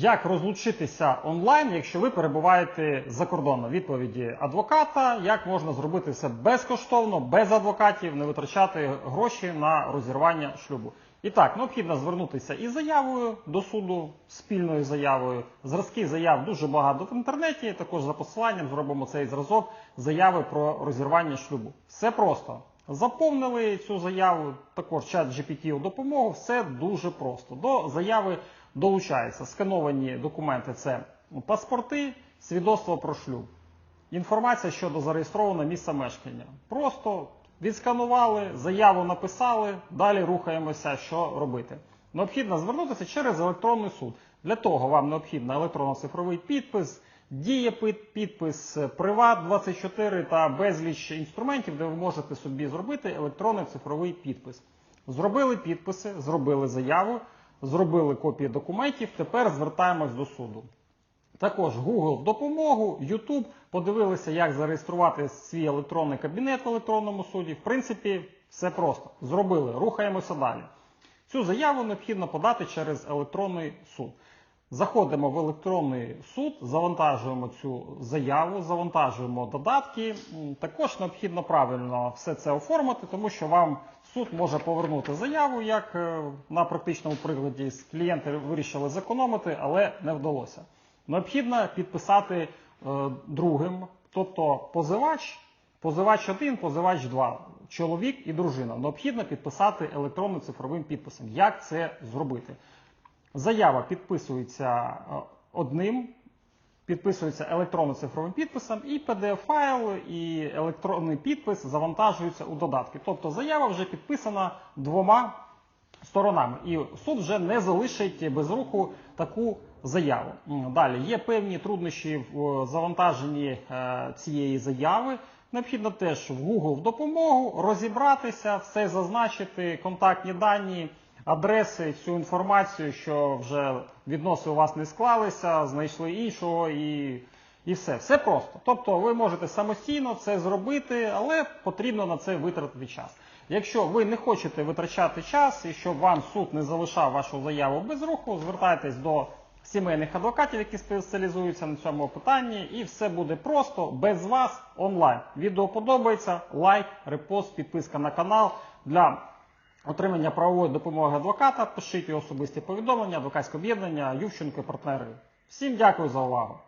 Як розлучитися онлайн, якщо ви перебуваєте за кордоном? Відповіді адвоката, як можна зробити це безкоштовно, без адвокатів, не витрачати гроші на розірвання шлюбу. І так, необхідно звернутися із заявою до суду, спільною заявою. Зразків заяв дуже багато в інтернеті. Також за посиланням зробимо цей зразок заяви про розірвання шлюбу. Все просто. Заповнили цю заяву, також чат GPT у допомогу. Все дуже просто. До заяви долучаються скановані документи: це паспорти, свідоцтво про шлюб. Інформація щодо зареєстрованого місця мешкання. Просто відсканували, заяву написали, далі рухаємося, що робити. Необхідно звернутися через електронний суд. Для того вам необхідно електронно-цифровий підпис, дієпідпис, Приват24 та безліч інструментів, де ви можете собі зробити електронний цифровий підпис. Зробили підписи, зробили заяву, зробили копії документів, тепер звертаємось до суду. Також Google допомогу, YouTube, подивилися, як зареєструвати свій електронний кабінет в електронному суді. В принципі, все просто. Зробили, рухаємося далі. Цю заяву необхідно подати через електронний суд. Заходимо в електронний суд, завантажуємо цю заяву, завантажуємо додатки. Також необхідно правильно все це оформити, тому що вам суд може повернути заяву, як е, на практичному прикладі клієнти вирішили зекономити, але не вдалося. Необхідно підписати е, другим, тобто позивач, позивач 1, позивач 2, чоловік і дружина. Необхідно підписати електронним цифровим підписом. Як це зробити? Заява підписується е, одним, підписується електронно-цифровим підписом, і PDF-файл, і електронний підпис завантажуються у додатки. Тобто заява вже підписана двома сторонами, і суд вже не залишить без руху таку заяву. Далі є певні труднощі в е, завантаженні е, цієї заяви. Необхідно теж в Google в допомогу розібратися, все зазначити, контактні дані, адреси, всю інформацію, що вже відносини у вас не склалися, знайшли іншого і, і все. Все просто. Тобто ви можете самостійно це зробити, але потрібно на це витратити час. Якщо ви не хочете витрачати час і щоб вам суд не залишав вашу заяву без руху, звертайтесь до сімейних адвокатів, які спеціалізуються на цьому питанні, і все буде просто без вас онлайн. Відео подобається, лайк, репост, підписка на канал для отримання правової допомоги адвоката. Пишіть особисті повідомлення, адвокатське об'єднання, Ющенко і партнери. Всім дякую за увагу.